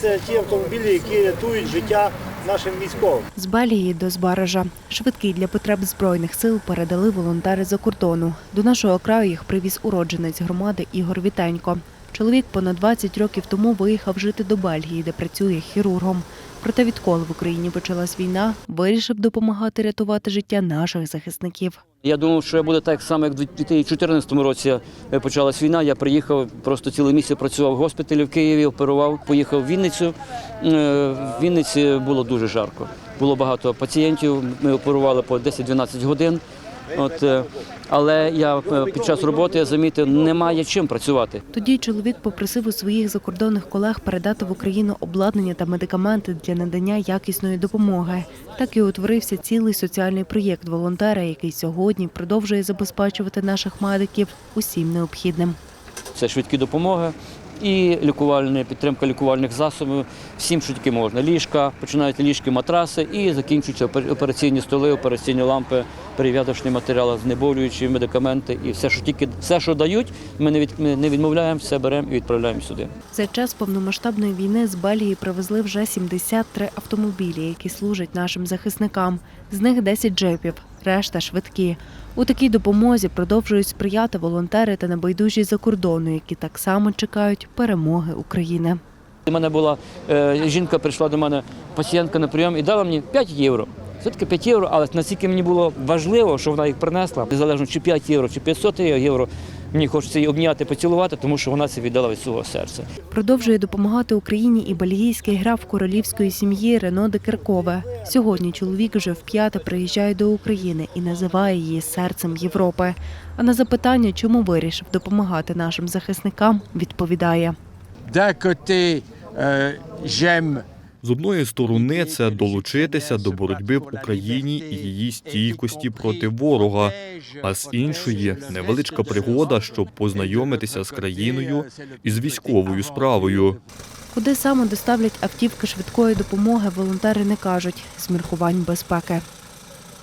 Це ті автомобілі, які рятують життя нашим військовим. З Балії до Збаража. Швидкий для потреб Збройних сил передали волонтери за кордону. До нашого краю їх привіз уродженець громади Ігор Вітенько. Чоловік понад 20 років тому виїхав жити до Бельгії, де працює хірургом. Проте відколи в Україні почалась війна, вирішив допомагати рятувати життя наших захисників. Я думав, що буде так само, як в 2014 році почалась війна. Я приїхав, просто цілий місяць працював в госпіталі в Києві, оперував, поїхав в Вінницю. Е, В Вінниці було дуже жарко. Було багато пацієнтів. Ми оперували по 10-12 годин. От, е, але я е, під час роботи замітив, немає чим працювати. Тоді чоловік попросив у своїх закордонних колег передати в Україну обладнання та медикаменти для надання якісної допомоги. Так і утворився цілий соціальний проєкт волонтера, який сьогодні продовжує забезпечувати наших медиків усім необхідним. Це швидкі допомоги і лікувальні, підтримка лікувальних засобів, всім, що тільки можна. Ліжка, починають ліжки, матраси і закінчуються операційні столи, операційні лампи, перев'язочні матеріали, знеболюючі медикаменти і все, що тільки все, що дають, ми не від ми не відмовляємо, все беремо і відправляємо сюди. За час повномасштабної війни з Белії привезли вже 73 автомобілі, які служать нашим захисникам. З них 10 джипів, решта швидкі. У такій допомозі продовжують сприяти волонтери та небайдужі за кордону, які так само чекають перемоги України. У мене була е, жінка, прийшла до мене пацієнтка на прийом і дала мені 5 євро. Все-таки 5 євро, але настільки мені було важливо, що вона їх принесла, незалежно чи 5 євро, чи 500 євро. Мені хочеться її обняти, поцілувати, тому що вона це віддала від свого серця. Продовжує допомагати Україні і бельгійський граф королівської сім'ї Рено де Киркове. Сьогодні чоловік вже вп'яте приїжджає до України і називає її серцем Європи. А на запитання, чому вирішив допомагати нашим захисникам, відповідає. D'un côté, euh, j'aime З одної сторони, це долучитися до боротьби в Україні і її стійкості проти ворога. А з іншої невеличка пригода, щоб познайомитися з країною і з військовою справою. Куди саме доставлять автівки швидкої допомоги, волонтери не кажуть з міркувань безпеки.